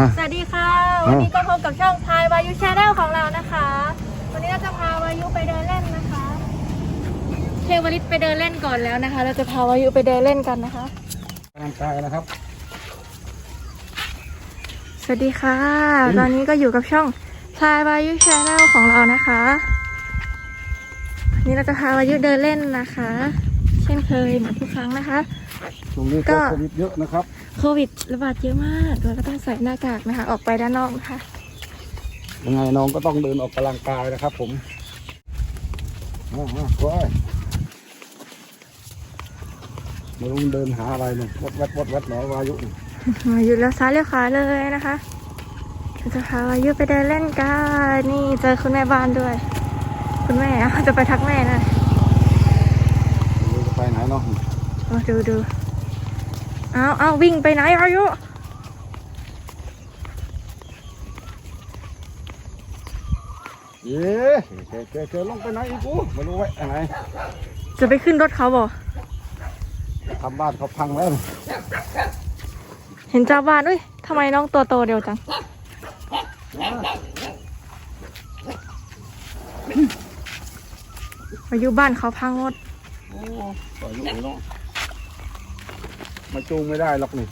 อะ สวัสดีค่ะ วันนี้ก็พบกับช่องพายวายุชาแนลของเรานะคะ วันนี้เราจะพาวายุไปเดินเล่นนะคะเทวริตไปเดินเล่นก่อนแล้วนะคะ เราจะพาวายุไปเดินเล่นกันนะคะกำลังกายนะครับ สวัสดีค่ะ ตอนนี้ก็อยู่กับช่องพายวายุชาแนลของเรานะคะวันนี้เราจะพาวายุเดินเล่นนะคะ เช่นเคยเหมือนทุกครั้งนะคะ ช่วงนี้ก็ก็โควิดเยอะนะครับ โควิดระบาดเยอะมากเราก็ต้องใส่หน้ากากนะคะ ออกไปด้านนอกนะคะยังไงน้องก็ต้องเดินออกกำลังกายนะครับ ผมอ่าอ่าโอ้ยไม่รู้มันเดินหาอะไรเนี่ยวัดวัดวัดวัดหนอวายุนี่มาอยู่แล้วซ้ายเลี้ยวขวาเลยนะคะเราจะพาวายุไปเดินเล่นกันนี่เจอคุณแม่บ้านด้วย คุณแม่อะจะไปทักแม่นะไม่รู้จะไปไหนเนาะ มาดูดูเอาเอาวิ่งไปไหนอายุเย้เจอเจอเจอลงไปไหนอีกกูไม่รู้ไว้อะไรจะไปขึ้นรถเขาบอกทำบ้านเขาพังแล้ว เห็นเจ้าบ้านอุ้ยทำไมน้องตัวโตเดียวจังอายุบ้านเขาพังหมดโอ้ปล่อยลูกเนาะ มาจูงไม่ได้หรอกนี่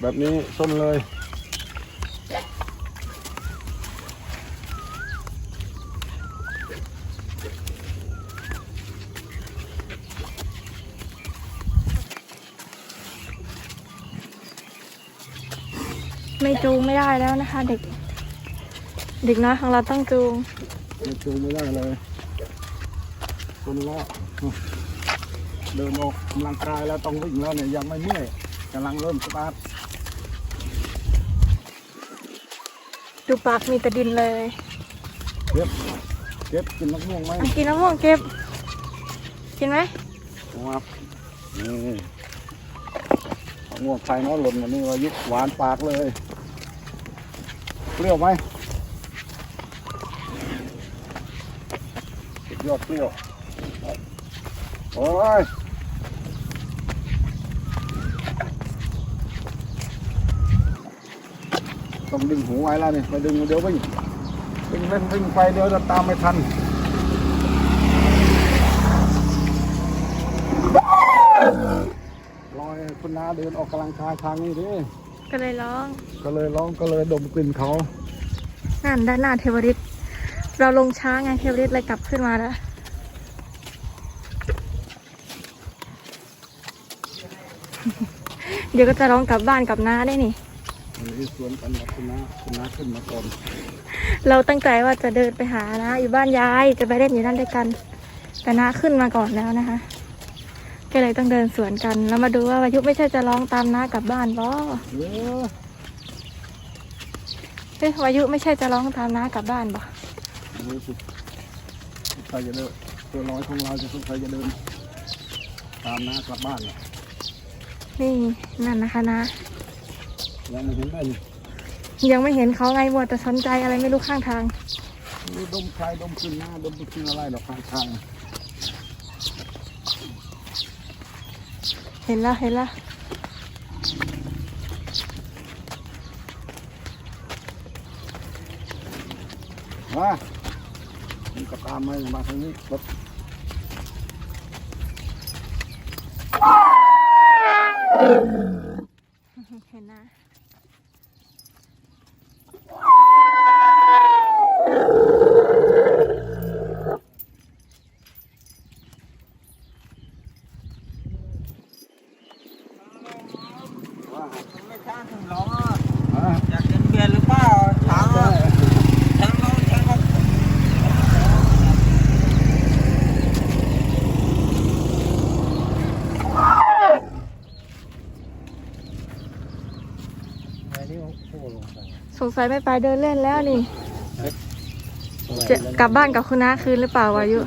แบบนี้ส้นเลย ไม่จูงไม่ได้แล้วนะคะ เด็ก เด็กน้อยของเราต้องจูงมาจูงไม่ได้เลยส้นเลาะ เดินออกกำลังกายแล้วต้องวิ่งแล้วเนี่ยยังไม่เมื่อยกำลังเริ่มสตาร์ทดูปากมีแต่ดินเลยเก็บเก็บกินมะม่วงไหมอะกินมะม่วงเก็บ กินไหมมานี่มะม่วงไฟน้อยหล่นวันนี้วายุหวานปากเลยเปรี้ยวไหมสุดยอดเปรี้ยวโอ้ย ต้องดึงหูไว้แล้วนี่ไปดึงเดี๋ยววิ่งวิ่งเล่นวิ่งไปเดี๋ยวจะตามไม่ทันลอยคุณนาเดินออกกำลังกายทางนี้ดิก็เลยร้อง ก็เลยร้องก็เลยดมกลิ่นเขานั่นด้านหน้าเทวริตเราลงช้าไงเทวริตเลยกลับขึ้นมาแล้วเดี๋ยวก็จะร้องกลับบ้านกลับน้าได้นี่ อันนี้สวนกันกับคุณนาคุณนาขึ้นมาก่อนเราตั้งใจว่าจะเดินไปหานะ อยู่บ้านยายจะไปเล่นอยู่นั่นด้วยกัน แต่น้าขึ้นมาก่อนแล้วนะคะ ก็เลยต้องเดินสวนกัน แล้วมาดูว่าวายุไม่ใช่จะร้องตามน้ากลับบ้านบ่เออเฮ้ยวายุไม่ใช่จะร้องตามน้ากลับบ้านบ่รู้สึกใครจะเดินตัวน้อยของเราจะสงสัยจะเดิน ตามน้ากลับบ้านน่ะนี่นั่นนะคะนะ ยังไม่เห็นได้นี่ยังไม่เห็นเขาไงมัวแต่สนใจอะไรไม่รู้ข้างทางนี่ดมใครดมขึ้นหน้าดมขึ้นอะไรหรอกข้างทางเห็นแล้วเห็นแล้วมามันก็ตามมามาทางนี้รถเห็นนะ ไม่ช้างถึงร้องอะ อะ อยากกินเบียร์หรือเปล่าช้างอะช้างร้องช้างร้อง สงสัยไม่ไปเดินเล่นแล้วนี่ จะกลับบ้านกับคุณน้าคืนหรือเปล่าวายุ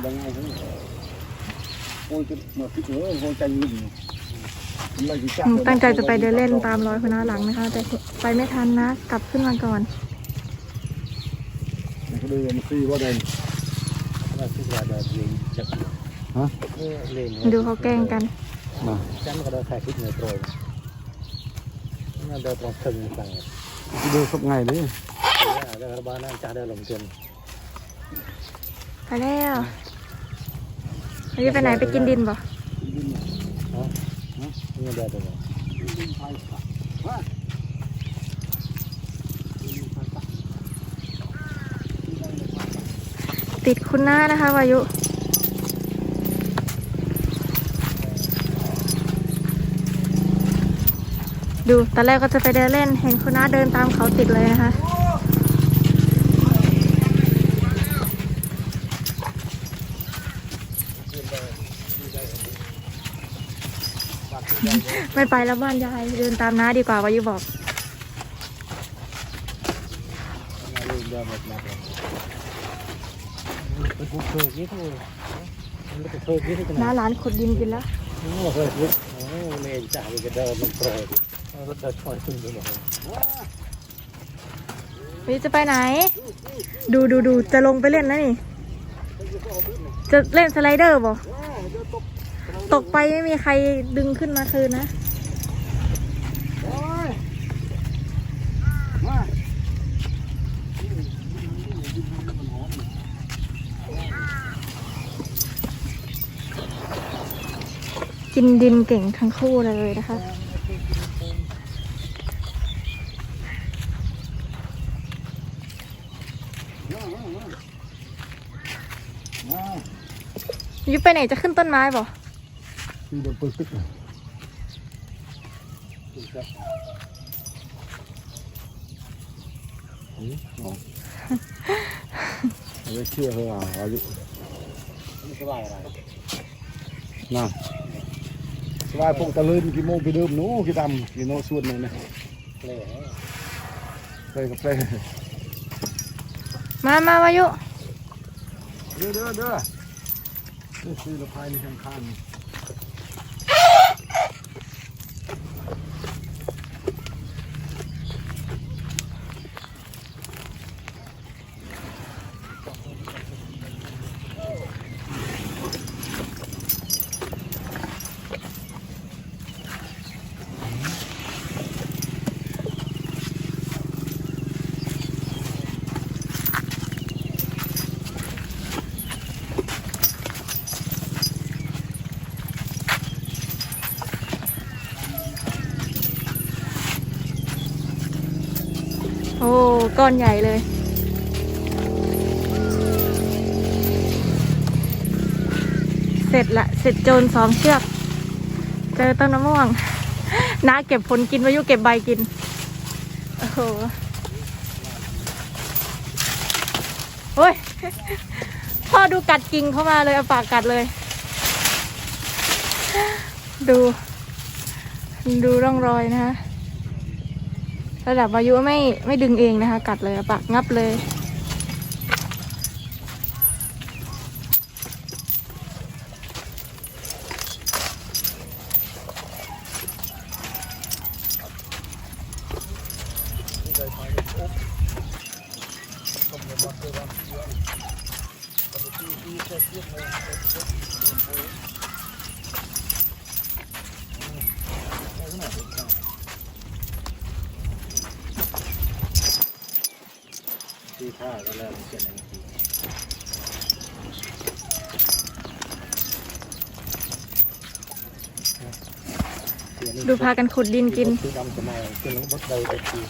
โอ้ยจะหมดที่เออโอ้ยใจยิ่งอะไรที่อืมตั้งใจจะไปเดินเล่นตามรอยคุณน้าหลังนะคะ แต่ไปไม่ทันนะ กลับขึ้นมาก่อนมันก็เลยมันซีว่าเดินว่าที่ว่าเดินยิงจะฮะเล่นดูเขาแกล้งกันมาฉันก็เดินถ่ายคลิปในโปรยน่าเดินตรงถึงสั่ง ดูสักไงดิเรื่องบ้านนั่นจ่าได้ลงเตียนไปแล้ววันนี้ไปไหนไปกินดินบ่นี่เดียวตัวติดคุณหน้านะคะวายุ ดูตอนแรกก็จะไปเดินเล่น เห็นคุณน้าเดินตามเขาติดเลยนะคะไม่ไปแล้วบ้านยายเดินตามน้าดีกว่าวายุบอกเรื่องเดียวหมดมายุบิกน้าหลานขุดดินกินแล้วโอ้เบิกยี่โอ้เมย์จ่าไปกระเดินลงโปรย รถเดินชนขึ้นไปหมดเลยนี่จะไปไหน ดูดูดูจะลงไปเล่นนะนี่ จะเล่นสไลเดอร์บ่ตกไปไม่มีใครดึงขึ้นมาคืนนะกินดินเก่งทั้งคู่เลยนะคะ ยุไปไหนจะขึ้นต้นไม้บ่ที่เดินปึ๊กปึ๊กไม่เชื่อเหรออายุไม่สบายอะไรน่ะสบายพวกตะลึงกี่โมงไปเดิมหนู้กี่ดำกี่โนส่วนเลยนะเลยเปลกับเปลมามาวายุ เด้อเด้อเด้อนี่คือละพายในข้างข้าง โอ้ ก้อนใหญ่เลย เสร็จละ เสร็จโจรสองเชือก เจอต้นมะม่วงน้าเก็บผลกินวายุเก็บใบกิน โอ้โหโอ้ย พ่อดูกัดกิ่งเข้ามาเลย เอาปากกัดเลย ดู ดูร่องรอยนะคะ ระดับอายุไม่ไม่ดึงเองนะคะ กัดเลยอะปากงับเลย ที่ท่าก็แล้วเจ็ดนาทีดูพากันขุดดินกินคือดำสมัยคือน้องบดใดตะกี้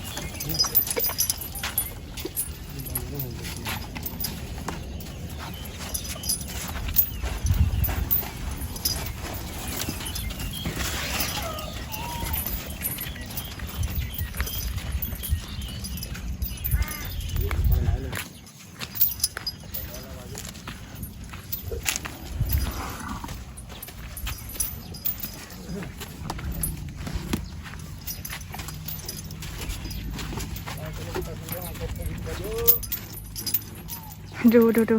ดูดูดู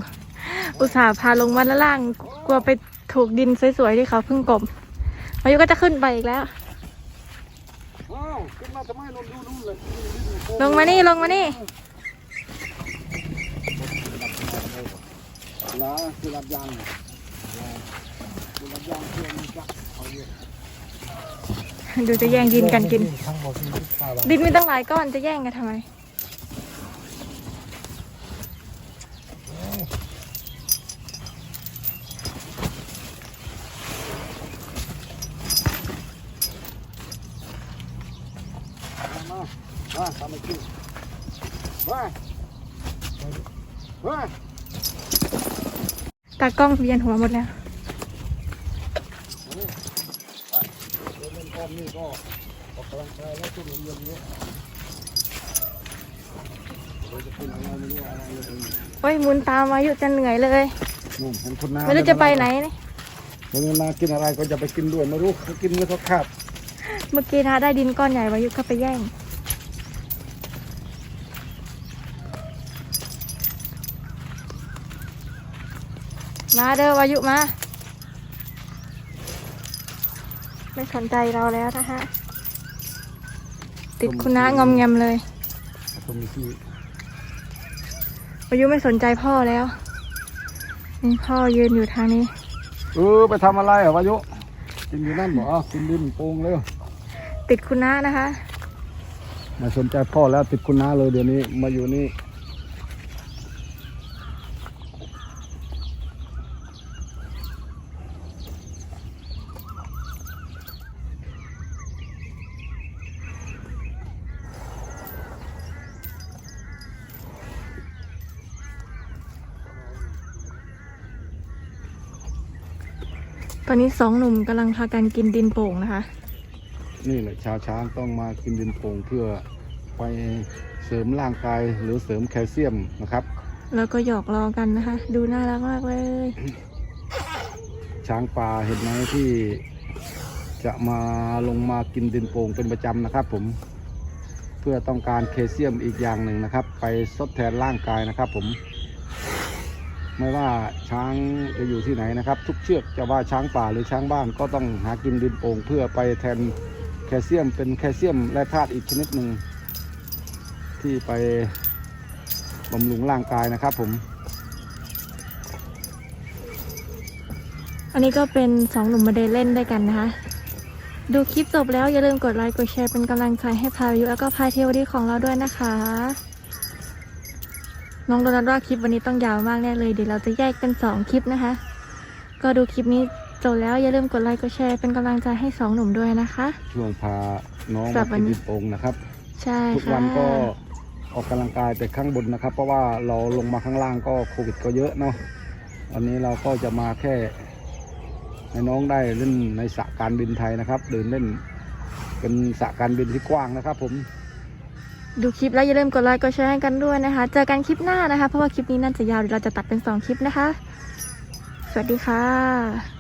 อุตส่าห์พาลงมาด้านล่าง กลัวไปถูกดินสวยๆที่เขาเพิ่งกลมอายุก็จะขึ้นไปอีกแล้ว ขึ้นมาทำไมลงดูนู่นเลยลงมานี่ลงมานี่ลาคือรับยางคือรับยางเพื่อนจักเอาเยอะดูจะแย่งดินกันกิน ดินมีตั้งหลายก้อนจะแย่งกันทำไม มามาทำไมกินมามา ตากล้องเวียนหัวหมดแล้วเดินเล่นก้อนนี่ก็ออกกำลังกายแล้วช่วงเย็นๆเนี้ยเดี๋ยวจะเป็นอะไรไม่รู้อะไรเลยโอ้ยหมุนตามวายุจะเหนื่อยเลย นู่นเห็นคนน้าไม่รู้จะไปไหนนี่คนน้ากินอะไรก็จะไปกินด้วยไม่รู้เขากินเมื่อเขาขาด เมื่อกี้นะได้ดินก้อนใหญ่วายุก็ไปแย่ง มาเด้อวายุมา ไม่สนใจเราแล้วนะฮะ ติดคุณน้างอมแงมเลยตรงนี้ที่วายุไม่สนใจพ่อแล้ว นี่พ่อยืนอยู่ทางนี้ เออไปทำอะไรอะวายุกินอยู่นั่นเหรอกินดินโป่งเลยติดคุณน้านะคะไม่สนใจพ่อแล้วติดคุณน้าเลยเดี๋ยวนี้มาอยู่นี่ ตอนนี้สองหนุ่มกำลังพากันกินดินโป่งนะคะ นี่แหละชาวช้างต้องมากินดินโป่งเพื่อไปเสริมร่างกายหรือเสริมแคลเซียมนะครับ แล้วก็หยอกล้อกันนะคะ ดูน่ารักมากเลย ช้างป่าเห็นไหมที่จะมาลงมากินดินโป่งเป็นประจำนะครับ ผมเพื่อต้องการแคลเซียมอีกอย่างหนึ่งนะครับ ไปทดแทนร่างกายนะครับ ผม ไม่ว่าช้างจะอยู่ที่ไหนนะครับ ทุกเชือกจะว่าช้างป่าหรือช้างบ้านก็ต้องหากินดินโป่งเพื่อไปแทนแคลเซียมเป็นแคลเซียมและธาตุอีกชนิดหนึ่งที่ไปบำรุงร่างกายนะครับผม อันนี้ก็เป็นสองหนุ่มมาเดินเล่นด้วยกันนะคะ ดูคลิปจบแล้วอย่าลืมกดไลค์กดแชร์เป็นกำลังใจให้พายุแล้วก็พายเทวดีของเราด้วยนะคะ น้องโดนัทว่าคลิปวันนี้ต้องยาวมากแน่เลยเดี๋ยวเราจะแยกเป็นสองคลิปนะคะ ก็ดูคลิปนี้จบแล้วอย่าลืมกดไลค์กดแชร์เป็นกำลังใจให้สองหนุ่มด้วยนะคะ ช่วงพาน้องสำหรัมาบวักินนนี้ดินโป่งนะครับ ใช่ทุกค่ะวันก็ออกกำลังกายแต่ข้างบนนะครับ เพราะว่าเราลงมาข้างล่างก็โควิดก็เยอะเนาะวันนี้เราก็จะมาแค่ให้น้องได้เล่นในสระการบินไทยนะครับ เดินเล่นเป็นสระการบินที่กว้างนะครับ ผม ดูคลิปแล้วอย่าลืมกดไลค์กดแชร์ให้กันด้วยนะคะ เจอกันคลิปหน้านะคะ เพราะว่าคลิปนี้น่าจะยาวเดี๋ยวเราจะตัดเป็นสองคลิปนะคะ สวัสดีค่ะ